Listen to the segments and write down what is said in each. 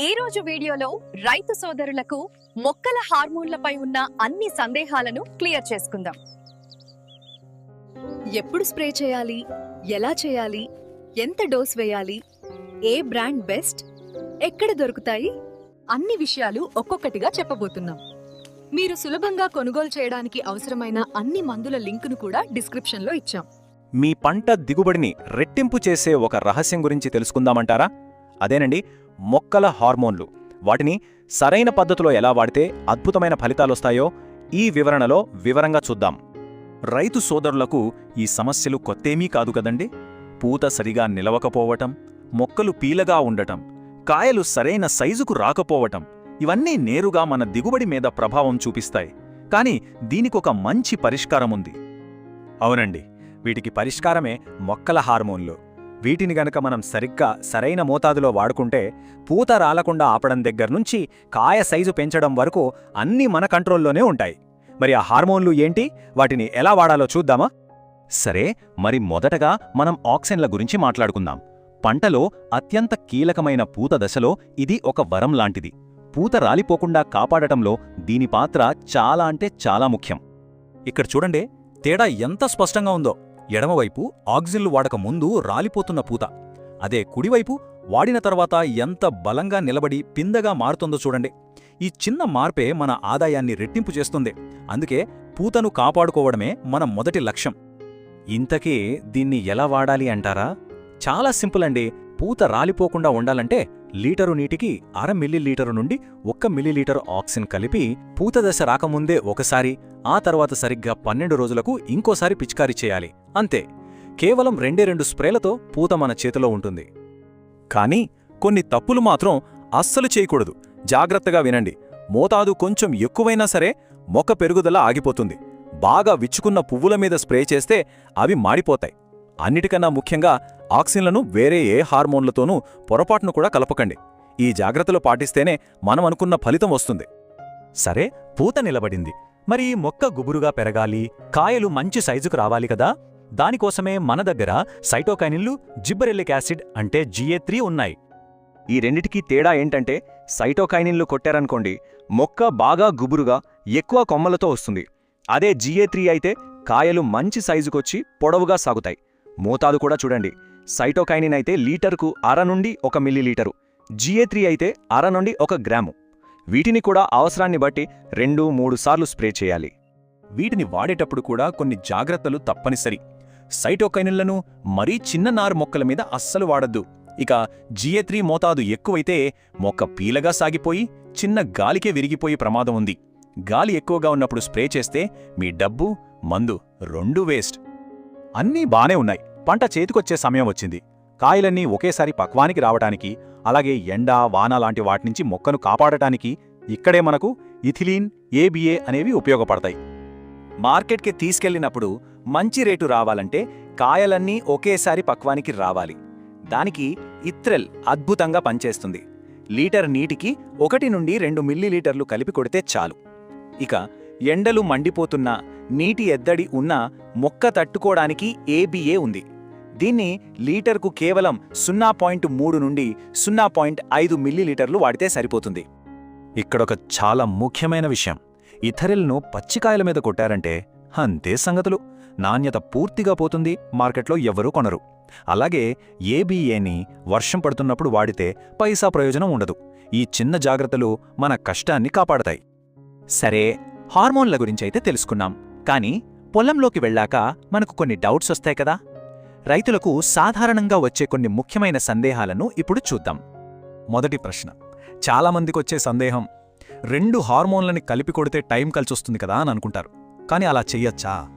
ఈ రోజు వీడియోలో రైతు సోదరులకు మొక్కల హార్మోన్లపై ఉన్న అన్ని సందేహాలను క్లియర్ చేసుకుందాం. ఎప్పుడు స్ప్రే చేయాలి? ఎలా చేయాలి? ఎంత డోస్ వేయాలి? ఏ బ్రాండ్ బెస్ట్? ఎక్కడ దొరుకుతాయి? అన్ని విషయాలు ఒక్కొక్కటిగా చెప్పబోతున్నాం. మీరు సులభంగా కొనుగోలు చేయడానికి అవసరమైన అన్ని మందుల లింకును కూడా డిస్క్రిప్షన్లో ఇచ్చాం. మీ పంట దిగుబడిని రెట్టింపు చేసే ఒక రహస్యం గురించి తెలుసుకుందామంటారా? అదేనండి మొక్కల హార్మోన్లు. వాటిని సరైన పద్ధతిలో ఎలా వాడితే అద్భుతమైన ఫలితాలొస్తాయో ఈ వివరణలో వివరంగా చూద్దాం. రైతు సోదరులకు ఈ సమస్యలు కొత్తేమీ కాదు కదండి. పూత సరిగా నిలవకపోవటం మొక్కలు పీలగా ఉండటం కాయలు సరైన సైజుకు రాకపోవటం ఇవన్నీ నేరుగా మన దిగుబడి మీద ప్రభావం చూపిస్తాయి. కానీ దీనికొక మంచి పరిష్కారం ఉంది అవునండి వీటికి పరిష్కారమే మొక్కల హార్మోన్లు. వీటిని గనక మనం సరిగ్గా సరైన మోతాదులో వాడుకుంటే పూత రాలకుండా ఆపడం దగ్గర్నుంచి కాయ సైజు పెంచడం వరకు అన్నీ మన కంట్రోల్లోనే ఉంటాయి. మరి ఆ హార్మోన్లు ఏంటి? వాటిని ఎలా వాడాలో చూద్దామా? సరే మరి మొదటగా మనం ఆక్సిన్ల గురించి మాట్లాడుకుందాం. పంటలో అత్యంత కీలకమైన పూత దశలో ఇది ఒక వరం లాంటిది. పూత రాలిపోకుండా కాపాడటంలో దీని పాత్ర చాలా అంటే చాలా ముఖ్యం. ఇక్కడ చూడండి తేడా ఎంత స్పష్టంగా ఉందో. ఎడమవైపు ఆక్సిన్లు వాడక ముందు రాలిపోతున్న పూత. అదే కుడివైపు వాడిన తర్వాత ఎంత బలంగా నిలబడి పిందగా మారుతుందో చూడండి. ఈ చిన్న మార్పే మన ఆదాయాన్ని రెట్టింపు చేస్తుంది. అందుకే పూతను కాపాడుకోవడమే మన మొదటి లక్ష్యం. ఇంతకీ దీన్ని ఎలా వాడాలి అంటారా? చాలా సింపుల్ అండి. పూత రాలిపోకుండా ఉండాలంటే లీటరు నీటికి అర మిల్లీలీటరు నుండి ఒక్క మిల్లీలీటరు ఆక్సిన్ కలిపి పూత దశ రాకముందే ఒకసారి ఆ తర్వాత సరిగ్గా పన్నెండు రోజులకు ఇంకోసారి పిచికారీ చేయాలి. అంతే. కేవలం రెండే రెండు స్ప్రేలతో పూత మన చేతిలో ఉంటుంది. కానీ కొన్ని తప్పులు మాత్రం అస్సలు చేయకూడదు. జాగ్రత్తగా వినండి. మోతాదు కొంచెం ఎక్కువైనా సరే మొక్క పెరుగుదల ఆగిపోతుంది. బాగా విచ్చుకున్న పువ్వుల మీద స్ప్రే చేస్తే అవి మాడిపోతాయి. అన్నిటికన్నా ముఖ్యంగా ఆక్సిన్లను వేరే ఏ హార్మోన్లతోనూ పొరపాటును కూడా కలపకండి. ఈ జాగ్రత్తలు పాటిస్తేనే మనం అనుకున్న ఫలితం వస్తుంది. సరే పూత నిలబడింది. మరి మొక్క గుబురుగా పెరగాలి కాయలు మంచి సైజుకు రావాలి కదా? దానికోసమే మన దగ్గర సైటోకైనిన్లు జిబ్బరెల్లిక్ యాసిడ్ అంటే జిఏ త్రీ ఉన్నాయి. ఈ రెండిటికీ తేడా ఏంటంటే సైటోకైనిన్లు కొట్టారనుకోండి మొక్క బాగా గుబురుగా ఎక్కువ కొమ్మలతో వస్తుంది. అదే జిఏ త్రీ అయితే కాయలు మంచి సైజుకొచ్చి పొడవుగా సాగుతాయి. మోతాదు కూడా చూడండి. సైటోకైనిన్ అయితే లీటర్కు అర నుండి ఒక మిల్లీలీటరు. జిఏ త్రీ అయితే అర నుండి ఒక గ్రాము. వీటిని కూడా అవసరాన్ని బట్టి రెండు మూడు సార్లు స్ప్రే చేయాలి. వీటిని వాడేటప్పుడు కూడా కొన్ని జాగ్రత్తలు తప్పనిసరి. సైటోకైనిన్లను మరీ చిన్న నారు మొక్కల మీద అస్సలు వాడద్దు. ఇక జిఏ త్రీ మోతాదు ఎక్కువైతే మొక్క పీలగా సాగిపోయి చిన్న గాలికే విరిగిపోయే ప్రమాదం ఉంది. గాలి ఎక్కువగా ఉన్నప్పుడు స్ప్రే చేస్తే మీ డబ్బు మందు రెండూ వేస్ట్. అన్నీ బానే ఉన్నాయి. పంట చేతికొచ్చే సమయం వచ్చింది. కాయలన్నీ ఒకేసారి పక్వానికి రావటానికి అలాగే ఎండ వాన లాంటి వాటినుంచి మొక్కను కాపాడటానికి ఇక్కడే మనకు ఇథిలీన్ ఏబిఏ అనేవి ఉపయోగపడతాయి. మార్కెట్కి తీసుకెళ్ళినప్పుడు మంచి రేటు రావాలంటే కాయలన్నీ ఒకేసారి పక్వానికి రావాలి. దానికి ఇత్రెల్ అద్భుతంగా పనిచేస్తుంది. లీటర్ నీటికి ఒకటి నుండి రెండు మిల్లీలీటర్లు కలిపి కొడితే చాలు. ఇక ఎండలు మండిపోతున్న నీటి ఎద్దడి ఉన్న మొక్క తట్టుకోవడానికి ఏబిఏ ఉంది. దీన్ని లీటర్కు కేవలం సున్నా పాయింట్ మూడు నుండి సున్నా పాయింట్ ఐదు మిల్లీలీటర్లు వాడితే సరిపోతుంది. ఇక్కడొక చాలా ముఖ్యమైన విషయం. ఇథరిల్ను పచ్చికాయల మీద కొట్టారంటే అంతే సంగతులు. నాణ్యత పూర్తిగా పోతుంది మార్కెట్లో ఎవ్వరూ కొనరు. అలాగే ఏబీఏని వర్షం పడుతున్నప్పుడు వాడితే పైసా ప్రయోజనం ఉండదు. ఈ చిన్న జాగ్రత్తలు మన కష్టాన్ని కాపాడతాయి. సరే హార్మోన్ల గురించైతే తెలుసుకున్నాం. కానీ పొలంలోకి వెళ్ళాక మనకు కొన్ని డౌట్స్ వస్తాయి కదా? రైతులకు సాధారణంగా వచ్చే కొన్ని ముఖ్యమైన సందేహాలను ఇప్పుడు చూద్దాం. మొదటి ప్రశ్న. చాలామందికొచ్చే సందేహం రెండు హార్మోన్లని కలిపి కొడితే టైం కలిసొస్తుంది కదా అని అనుకుంటారు. కానీ అలా చెయ్యొచ్చా?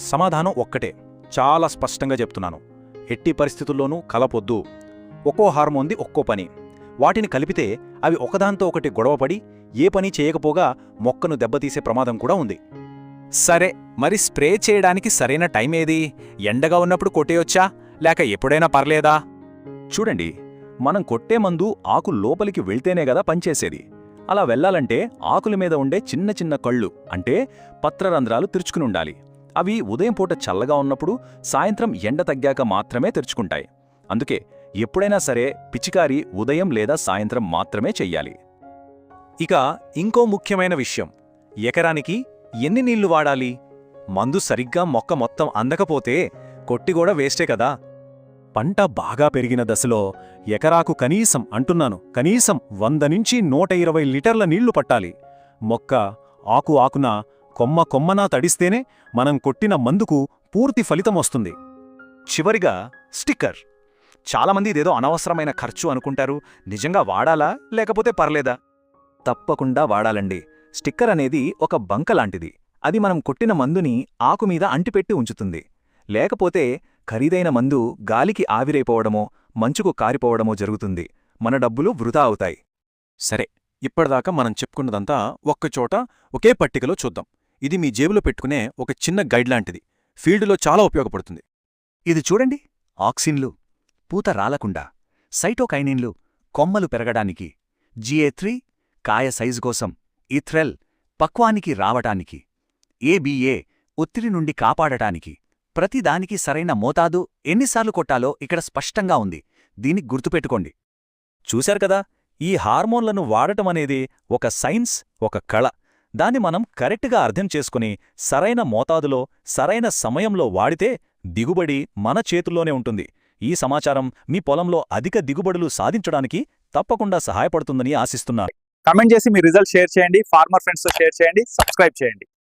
సమాధానం ఒక్కటే. చాలా స్పష్టంగా చెప్తున్నాను. ఎట్టి పరిస్థితుల్లోనూ కలపొద్దు. ఒక్కో హార్మోన్ది ఒక్కో పని. వాటిని కలిపితే అవి ఒకదాంతో ఒకటి గొడవపడి ఏ పని చేయకపోగా మొక్కను దెబ్బతీసే ప్రమాదం కూడా ఉంది. సరే మరి స్ప్రే చేయడానికి సరైన టైం ఏది? ఎండగా ఉన్నప్పుడు కొట్టేయొచ్చా? లేక ఎప్పుడైనా పర్లేదా? చూడండి మనం కొట్టే మందు ఆకు లోపలికి వెళ్తేనే గదా పనిచేసేది. అలా వెళ్ళాలంటే ఆకుల మీద ఉండే చిన్న చిన్న కళ్ళు అంటే పత్రరంధ్రాలు తెరుచుకుని ఉండాలి. అవి ఉదయం పూట చల్లగా ఉన్నప్పుడు సాయంత్రం ఎండ తగ్గాక మాత్రమే తెరుచుకుంటాయి. అందుకే ఎప్పుడైనా సరే పిచికారి ఉదయం లేదా సాయంత్రం మాత్రమే చెయ్యాలి. ఇక ఇంకో ముఖ్యమైన విషయం ఎకరానికి ఎన్ని నీళ్ళు వాడాలి? మందు సరిగ్గా మొక్క మొత్తం అందకపోతే కొట్టిగూడా వేస్టే కదా. పంట బాగా పెరిగిన దశలో ఎకరాకు కనీసం అంటున్నాను కనీసం వంద నుంచి నూట ఇరవై లీటర్ల నీళ్ళు పట్టాలి. మొక్క ఆకు ఆకున కొమ్మ కొమ్మనా తడిస్తేనే మనం కొట్టిన మందుకు పూర్తి ఫలితం వస్తుంది. చివరిగా స్టిక్కర్. చాలామంది ఇదేదో అనవసరమైన ఖర్చు అనుకుంటారు. నిజంగా వాడాలా? లేకపోతే పర్లేదా? తప్పకుండా వాడాలండి. స్టిక్కర్ అనేది ఒక బంక లాంటిది. అది మనం కొట్టిన మందుని ఆకుమీద అంటిపెట్టి ఉంచుతుంది. లేకపోతే ఖరీదైన మందు గాలికి ఆవిరైపోవడమో మంచుకు కారిపోవడమో జరుగుతుంది. మన డబ్బులు వృధా అవుతాయి. సరే ఇప్పటిదాకా మనం చెప్పుకున్నదంతా ఒక్కచోట ఒకే పట్టికలో చూద్దాం. ఇది మీ జేబులో పెట్టుకునే ఒక చిన్న గైడ్ లాంటిది. ఫీల్డులో చాలా ఉపయోగపడుతుంది. ఇది చూడండి ఆక్సిన్లు. పూత రాలకుండా సైటోకైనిన్లు కొమ్మలు పెరగడానికి. జిఏ త్రీ కాయ సైజు కోసం. ఇథ్రెల్ పక్వానికి రావటానికి ఏబీఏ ఒత్తిడి నుండి కాపాడటానికి ప్రతిదానికి సరైన మోతాదు ఎన్నిసార్లు కొట్టాలో ఇక్కడ స్పష్టంగా ఉంది. దీన్ని గుర్తుపెట్టుకోండి. చూశారు కదా ఈ హార్మోన్లను వాడటమనేది ఒక సైన్స్ ఒక కళ. దాన్ని మనం కరెక్ట్గా అర్థం చేసుకుని సరైన మోతాదులో సరైన సమయంలో వాడితే దిగుబడి మన చేతుల్లోనే ఉంటుంది. ఈ సమాచారం మీ పొలంలో అధిక దిగుబడులు సాధించడానికి తప్పకుండా సహాయపడుతుందని ఆశిస్తున్నారు కమెంట్ చేసి మీ రిజల్ట్ షేర్ చేయండి. ఫార్మర్ ఫ్రెండ్స్తో షేర్ చేయండి. సబ్స్క్రైబ్ చేయండి.